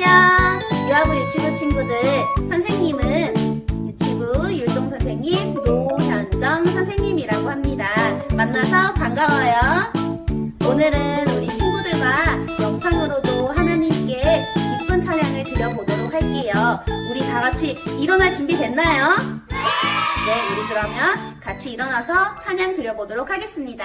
안녕하세요. 유아부 유치부 친구들. 선생님은 유치부 율동 선생님 노현정 선생님이라고 합니다. 만나서 반가워요. 오늘은 우리 친구들과 영상으로도 하나님께 기쁜 찬양을 드려보도록 할게요. 우리 다 같이 일어날 준비 됐나요? 네, 우리 그러면 같이 일어나서 찬양 드려보도록 하겠습니다.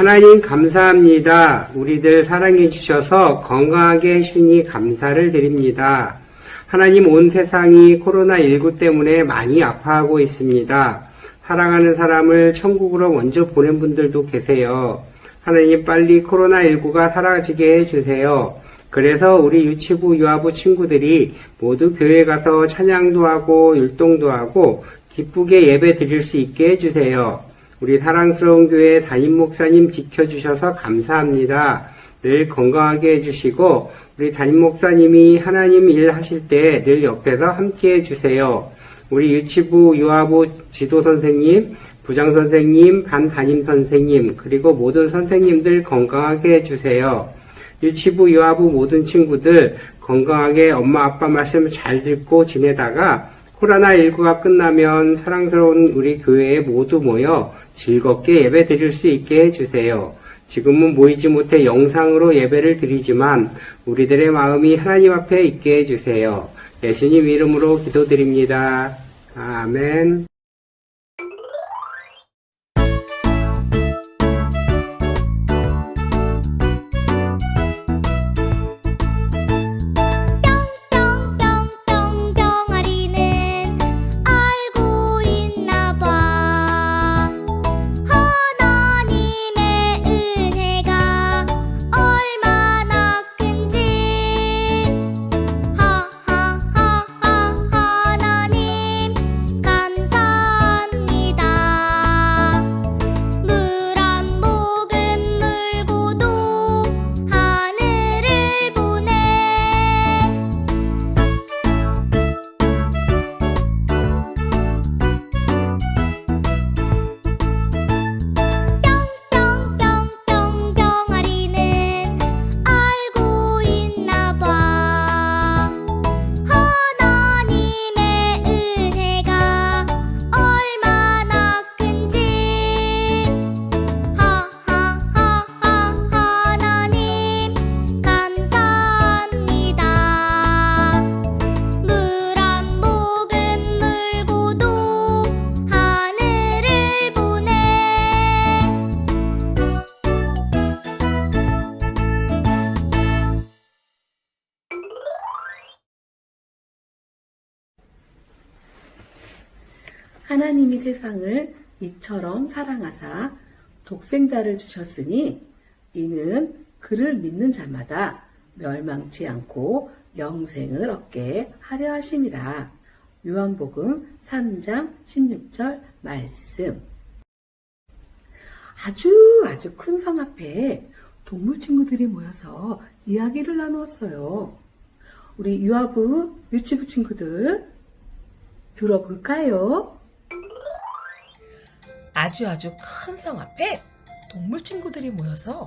하나님 감사합니다. 우리들 사랑해 주셔서 건강하게 해주니 감사를 드립니다. 하나님 온 세상이 코로나19 때문에 많이 아파하고 있습니다. 사랑하는 사람을 천국으로 먼저 보낸 분들도 계세요. 하나님 빨리 코로나19가 사라지게 해주세요. 그래서 우리 유치부, 유아부 친구들이 모두 교회 가서 찬양도 하고 율동도 하고 기쁘게 예배 드릴 수 있게 해주세요. 우리 사랑스러운 교회 담임 목사님 지켜주셔서 감사합니다. 늘 건강하게 해주시고 우리 담임 목사님이 하나님 일 하실 때 늘 옆에서 함께 해주세요. 우리 유치부, 유아부 지도 선생님, 부장 선생님, 반 담임 선생님, 그리고 모든 선생님들 건강하게 해주세요. 유치부, 유아부 모든 친구들 건강하게 엄마, 아빠 말씀 잘 듣고 지내다가 코로나19가 끝나면 사랑스러운 우리 교회에 모두 모여 즐겁게 예배 드릴 수 있게 해주세요. 지금은 모이지 못해 영상으로 예배를 드리지만 우리들의 마음이 하나님 앞에 있게 해주세요. 예수님 이름으로 기도드립니다. 아멘. 하나님이 세상을 이처럼 사랑하사 독생자를 주셨으니 이는 그를 믿는 자마다 멸망치 않고 영생을 얻게 하려 하심이라. 요한복음 3장 16절 말씀. 아주 아주 큰 성 앞에 동물 친구들이 모여서 이야기를 나누었어요. 우리 유아부, 유치부 친구들 들어볼까요? 아주 아주 큰 성 앞에 동물 친구들이 모여서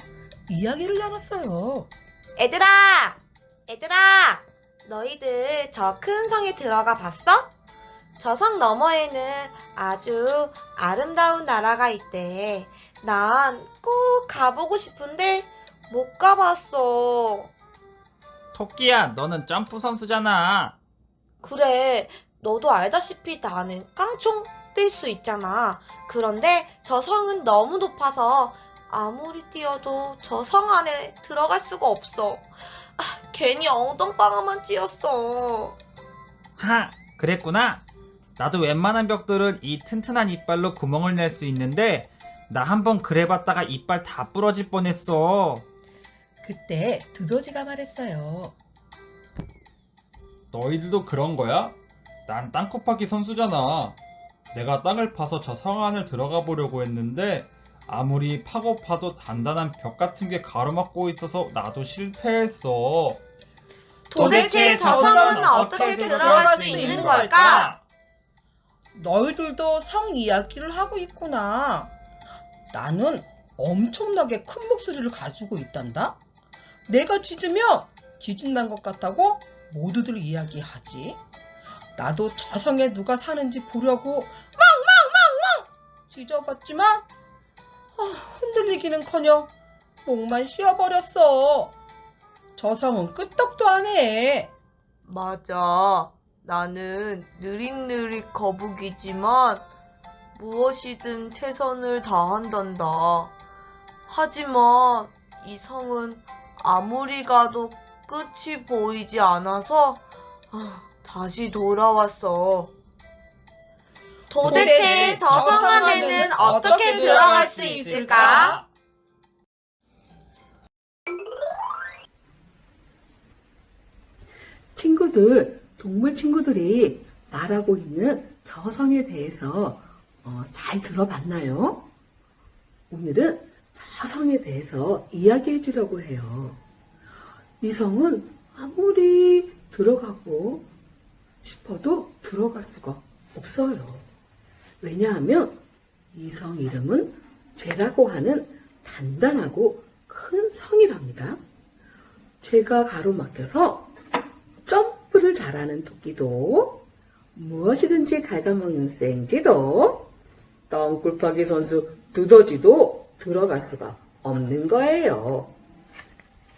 이야기를 나눴어요. 얘들아! 얘들아! 너희들 저 큰 성에 들어가 봤어? 저 성 너머에는 아주 아름다운 나라가 있대. 난 꼭 가보고 싶은데 못 가봤어. 토끼야, 너는 점프 선수잖아. 그래, 너도 알다시피 나는 깡총 뛸 수 있잖아. 그런데 저 성은 너무 높아서 아무리 뛰어도 저 성 안에 들어갈 수가 없어. 아, 괜히 엉덩방아만 찧었어. 하, 그랬구나. 나도 웬만한 벽들은 이 튼튼한 이빨로 구멍을 낼 수 있는데 나 한번 그래봤다가 이빨 다 부러질 뻔했어. 그때 두더지가 말했어요. 너희들도 그런 거야? 난 땅코파기 선수잖아. 내가 땅을 파서 저 성 안을 들어가 보려고 했는데 아무리 파고 파도 단단한 벽 같은 게 가로막고 있어서 나도 실패했어. 도대체 저 성은 어떻게 들어갈 수 있는 걸까? 너희들도 성 이야기를 하고 있구나. 나는 엄청나게 큰 목소리를 가지고 있단다. 내가 짖으면 지진 난것 같다고 모두들 이야기하지. 나도 저 성에 누가 사는지 보려고 망망망망 짖어봤지만 아, 흔들리기는커녕 목만 쉬어버렸어. 저 성은 끄떡도 안 해. 맞아. 나는 느릿느릿 거북이지만 무엇이든 최선을 다한단다. 하지만 이 성은 아무리 가도 끝이 보이지 않아서 아, 다시 돌아왔어. 도대체 저 성 안에는 어떻게 들어갈 수 있을까? 친구들, 동물 친구들이 말하고 있는 저 성에 대해서 어, 잘 들어봤나요? 오늘은 저 성에 대해서 이야기해 주려고 해요. 이 성은 아무리 들어가고 싶어도 들어갈 수가 없어요. 왜냐하면 이성 이름은 제라고 하는 단단하고 큰 성이랍니다. 제가 가로막혀서 점프를 잘하는 토끼도 무엇이든지 갉아먹는 생쥐도 덩굴파기 선수 두더지도 들어갈 수가 없는 거예요.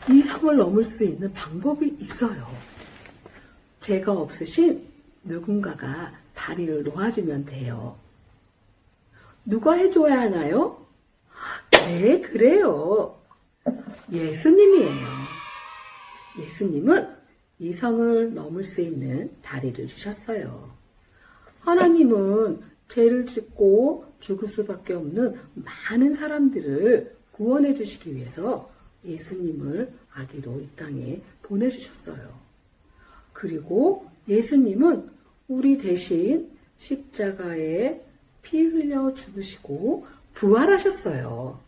이 성을 넘을 수 있는 방법이 있어요. 제가 없으신 누군가가 다리를 놓아주면 돼요. 누가 해줘야 하나요? 네, 그래요. 예수님이에요. 예수님은 이 성을 넘을 수 있는 다리를 주셨어요. 하나님은 죄를 짓고 죽을 수밖에 없는 많은 사람들을 구원해 주시기 위해서 예수님을 아기로 이 땅에 보내주셨어요. 그리고 예수님은 우리 대신 십자가에 피 흘려 죽으시고 부활하셨어요.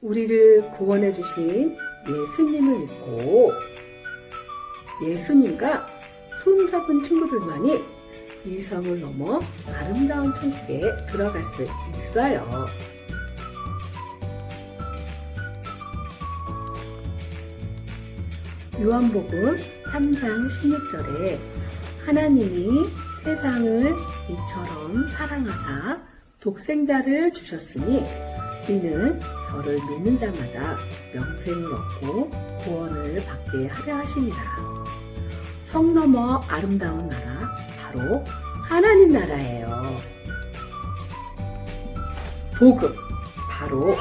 우리를 구원해 주신 예수님을 믿고 예수님과 손잡은 친구들만이 이 성을 넘어 아름다운 천국에 들어갈 수 있어요. 요한복음 3장 16절에 하나님이 세상을 이처럼 사랑하사 독생자를 주셨으니 이는 저를 믿는 자마다 영생을 얻고 구원을 받게 하려 하심이라. 성 너머 아름다운 나라 바로 하나님 나라예요. 복음 바로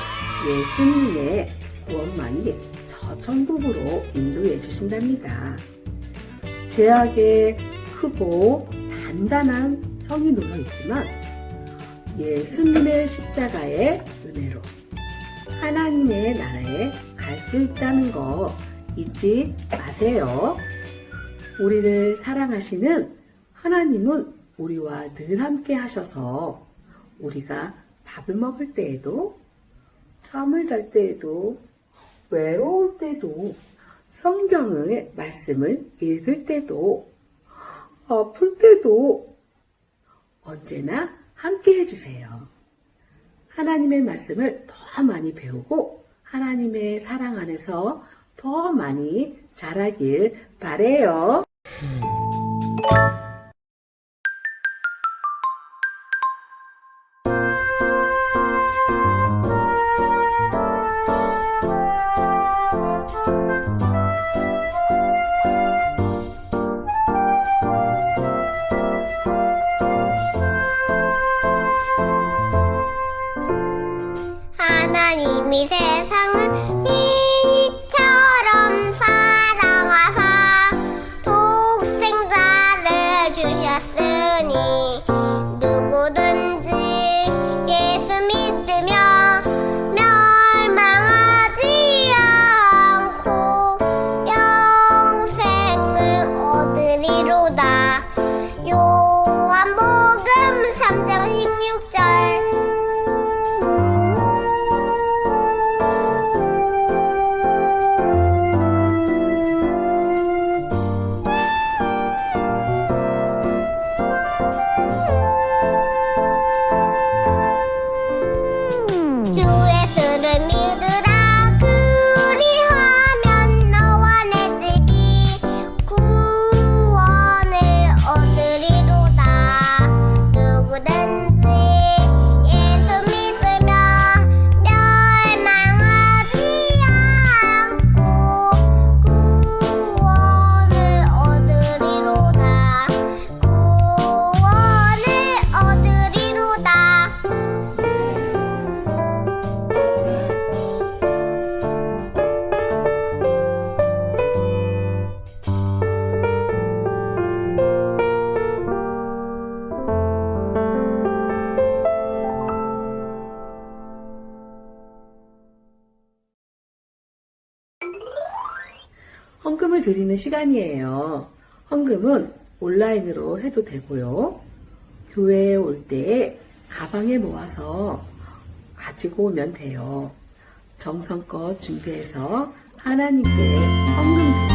예수님의 구원만이 저 천국으로 인도해 주신답니다. 제약에 크고 단단한 성이 놓여 있지만 예수님의 십자가의 은혜로 하나님의 나라에 갈 수 있다는 거 잊지 마세요. 우리를 사랑하시는 하나님은 우리와 늘 함께 하셔서 우리가 밥을 먹을 때에도 잠을 잘 때에도 외로울 때도 성경의 말씀을 읽을 때도 아플 때도 언제나 함께 해주세요. 하나님의 말씀을 더 많이 배우고 하나님의 사랑 안에서 더 많이 자라길 바래요. 헌금을 드리는 시간이에요. 헌금은 온라인으로 해도 되고요. 교회에 올 때 가방에 모아서 가지고 오면 돼요. 정성껏 준비해서 하나님께 헌금 드려요.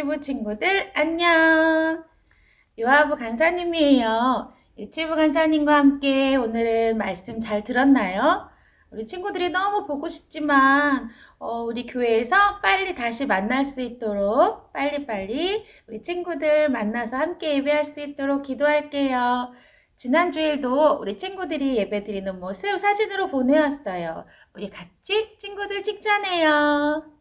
유치부 친구들 안녕. 유아부 간사님이에요. 유치부 간사님과 함께 오늘은 말씀 잘 들었나요? 우리 친구들이 너무 보고 싶지만 어, 우리 교회에서 빨리 다시 만날 수 있도록 빨리빨리 우리 친구들 만나서 함께 예배할 수 있도록 기도할게요. 지난 주일도 우리 친구들이 예배 드리는 모습 사진으로 보내왔어요. 우리 같이 친구들 칭찬해요.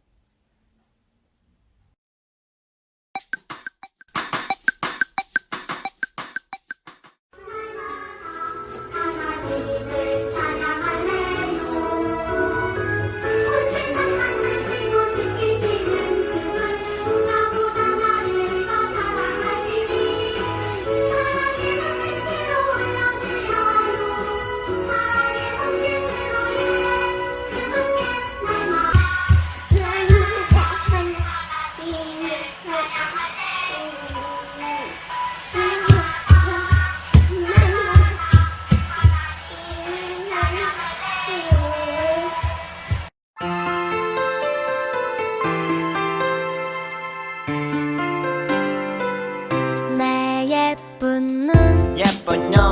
예쁜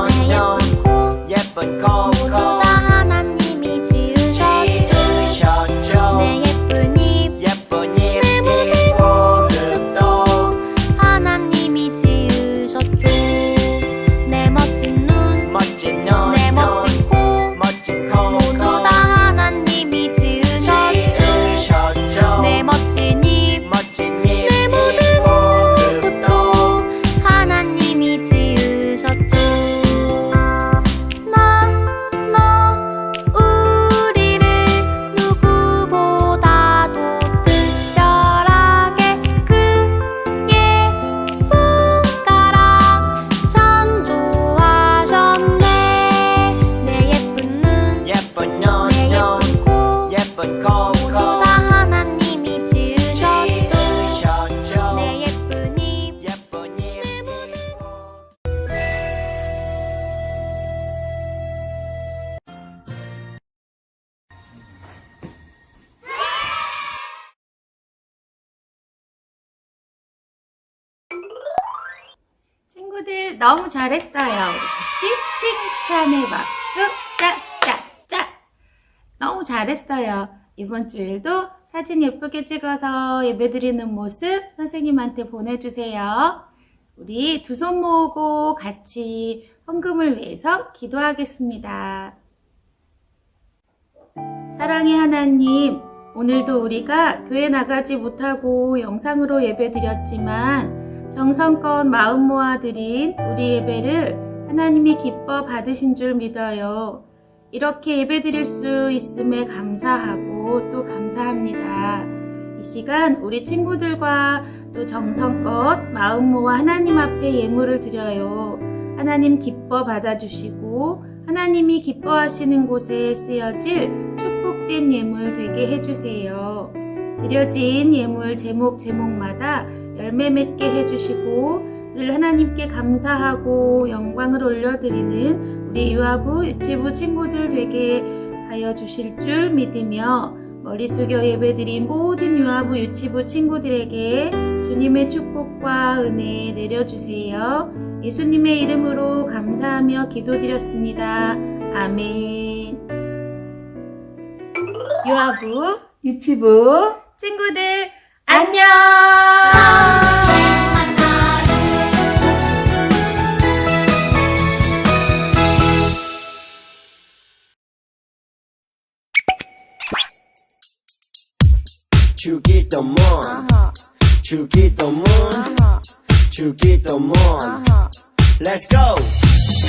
너무 잘했어요. 우리 같이 칭찬의 박수 짜짜짜. 너무 잘했어요. 이번 주일도 사진 예쁘게 찍어서 예배드리는 모습 선생님한테 보내주세요. 우리 두 손 모으고 같이 헌금을 위해서 기도하겠습니다. 사랑의 하나님, 오늘도 우리가 교회 나가지 못하고 영상으로 예배드렸지만 정성껏 마음 모아 드린 우리 예배를 하나님이 기뻐 받으신 줄 믿어요. 이렇게 예배 드릴 수 있음에 감사하고 또 감사합니다. 이 시간 우리 친구들과 또 정성껏 마음 모아 하나님 앞에 예물을 드려요. 하나님 기뻐 받아주시고 하나님이 기뻐하시는 곳에 쓰여질 축복된 예물 되게 해주세요. 드려진 예물 제목 제목마다 열매 맺게 해주시고 늘 하나님께 감사하고 영광을 올려드리는 우리 유아부 유치부 친구들 되게 하여 주실 줄 믿으며 머리 숙여 예배드린 모든 유아부 유치부 친구들에게 주님의 축복과 은혜 내려주세요. 예수님의 이름으로 감사하며 기도드렸습니다. 아멘. 유아부 유치부 친구들 안녕. 주기도문 주기도문 주기도문 Let's go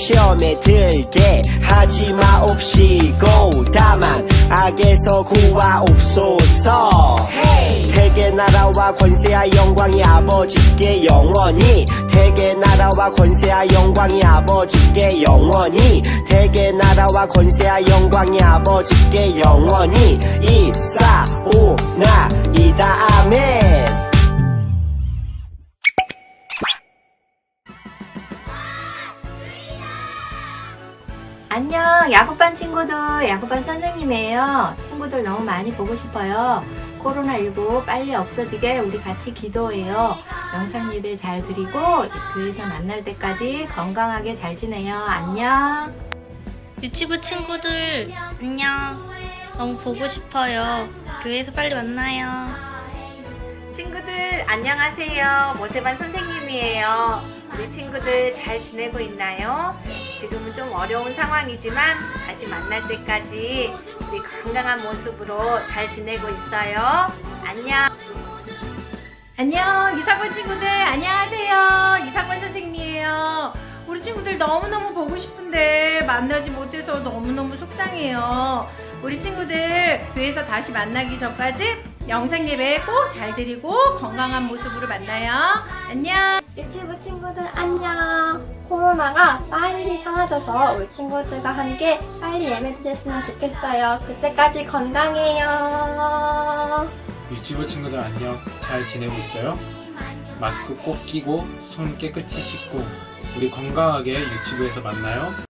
시험에 들게 하지 마옵시고 다만 악에서 구하옵소서. 대개 나라와 권세와 영광이 아버지께 영원히. 대개 나라와 권세와 영광이 아버지께 영원히. 대개 나라와 권세와 영광이 아버지께 영원히. 이사오나이다 아멘 안녕, 야구반 친구들, 야구반 선생님이에요. 친구들 너무 많이 보고 싶어요. 코로나19 빨리 없어지게 우리 같이 기도해요. 영상 예배 잘 드리고 교회에서 만날 때까지 건강하게 잘 지내요. 안녕. 유치부 친구들 안녕 너무 보고 싶어요 교회에서 빨리 만나요 친구들, 안녕하세요. 모세반 선생님이에요. 우리 친구들 잘 지내고 있나요? 지금은 좀 어려운 상황이지만 다시 만날 때까지 우리 건강한 모습으로 잘 지내고 있어요. 안녕. 안녕 이상권 친구들 안녕하세요 이상권 선생님이에요 우리 친구들 너무너무 보고 싶은데 만나지 못해서 너무너무 속상해요 우리 친구들 교회에서 다시 만나기 전까지 영상 예배 꼭 잘 드리고 건강한 모습으로 만나요 안녕 유치부 친구들 안녕 코로나가 빨리 사라져서 우리 친구들과 함께 빨리 예배 드렸으면 좋겠어요 그때까지 건강해요 유치부 친구들 안녕. 잘 지내고 있어요? 마스크 꼭 끼고 손 깨끗이 씻고 우리 건강하게 유치부에서 만나요.